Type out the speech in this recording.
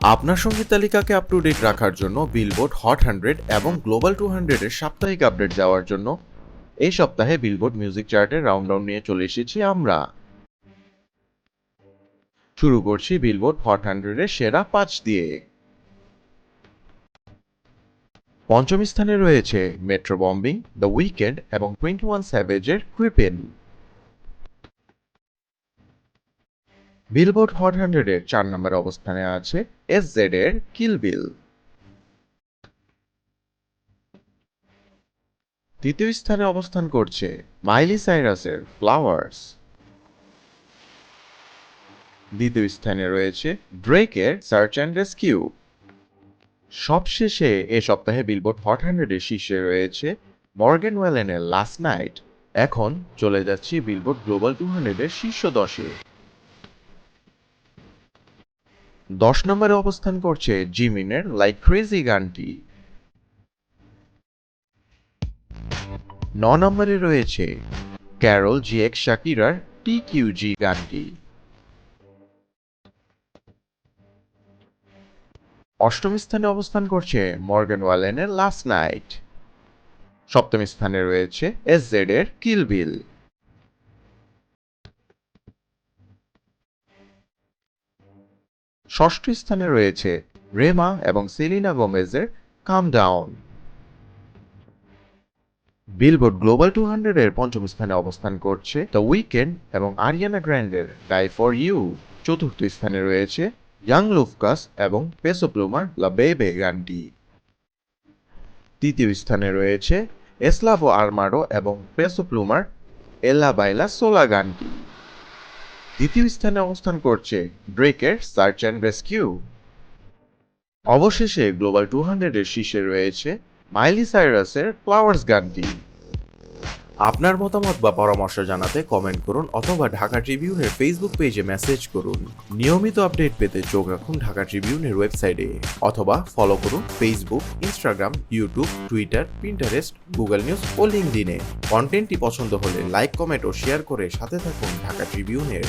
আপনার সংগীত তালিকাকে up to date রাখার জন্য বিলবোর্ড হট হান্ড্রেড এবং গ্লোবাল টু হান্ড্রেডের সাপ্তাহিক আপডেট যাওয়ার জন্য এই সপ্তাহে বিলবোর্ড মিউজিক চার্টের রাউন্ড রাউন্ড নিয়ে চলে এসেছি আমরা। শুরু করছি বিলবোর্ড হট হান্ড্রেডের সেরা পাঁচ দিয়ে। পঞ্চম স্থানে রয়েছে মেট্রো বম্বিং দ্য উইকেন্ড এবং টোয়েন্টি ওয়ান স্যাভেজের ক্রিপেন বিলবোর্ড হট হান্ড্রেডের চার নম্বর অবস্থানে আছে এস জেড এর কিল বিল তৃতীয় স্থানে অবস্থান করছে মাইলি সাইরাসের ফ্লাওয়ার্স দ্বিতীয় স্থানে রয়েছে ড্রেকের সার্চ অ্যান্ড রেস্কিউ সবশেষে এ সপ্তাহে বিলবোর্ড হট হান্ড্রেডের শীর্ষে রয়েছে মর্গেন ওয়েলেনের লাস্ট নাইট এখন চলে যাচ্ছি বিলবোর্ড গ্লোবাল টু হান্ড্রেডের শীর্ষ দশে। দশ নম্বরে অবস্থান করছে জিমিনের লাইক ক্রেজি গানটি। ন নম্বরে রয়েছে ক্যারল জি এক্স শাকিরার টি কিউ জি গানটি। অষ্টম স্থানে অবস্থান করছে মর্গান ওয়ালেনের লাস্ট নাইট। সপ্তম স্থানে রয়েছে এস জেড এর কিল বিল। ষষ্ঠ স্থানে রয়েছে রেমা এবং Selena গোমেজের calm down. Billboard global two হান্ড্রেডের পঞ্চম স্থানে অবস্থান করছে দ্য উইকেন্ড এবং আরিয়ানা গ্র্যান্ডের ডাই ফর ইউ। চতুর্থ স্থানে রয়েছে ইয়াং লুফকাস এবং পেসোপ্লুমার লা বেবে গানটি তৃতীয় স্থানে রয়েছে এসলাভো আর্মারো এবং পেসোপ্লুমার এলা বাইলা সোলা গানটি দ্বিতীয় স্থানে অবস্থান করছে ড্রেকের সার্চ অ্যান্ড রেস্কিউ অবশেষে গ্লোবাল টু হান্ড্রেডের শীর্ষে রয়েছে মাইলি সাইরাসের ফ্লাওয়ার্স গানটি আপনার মতামত বা পরামর্শ জানাতে কমেন্ট করুন অথবা ঢাকা ট্রিবিউনের ফেসবুক পেজে মেসেজ করুন। নিয়মিত আপডেট পেতে চোখ রাখুন ঢাকা ট্রিবিউনের ওয়েবসাইটে অথবা ফলো করুন Facebook Instagram YouTube Twitter Pinterest Google news ও লিঙ্কডিনে কন্টেন্টটি পছন্দ হলে লাইক কমেন্ট ও শেয়ার করে সাথে থাকুন ঢাকা ট্রিবিউনের।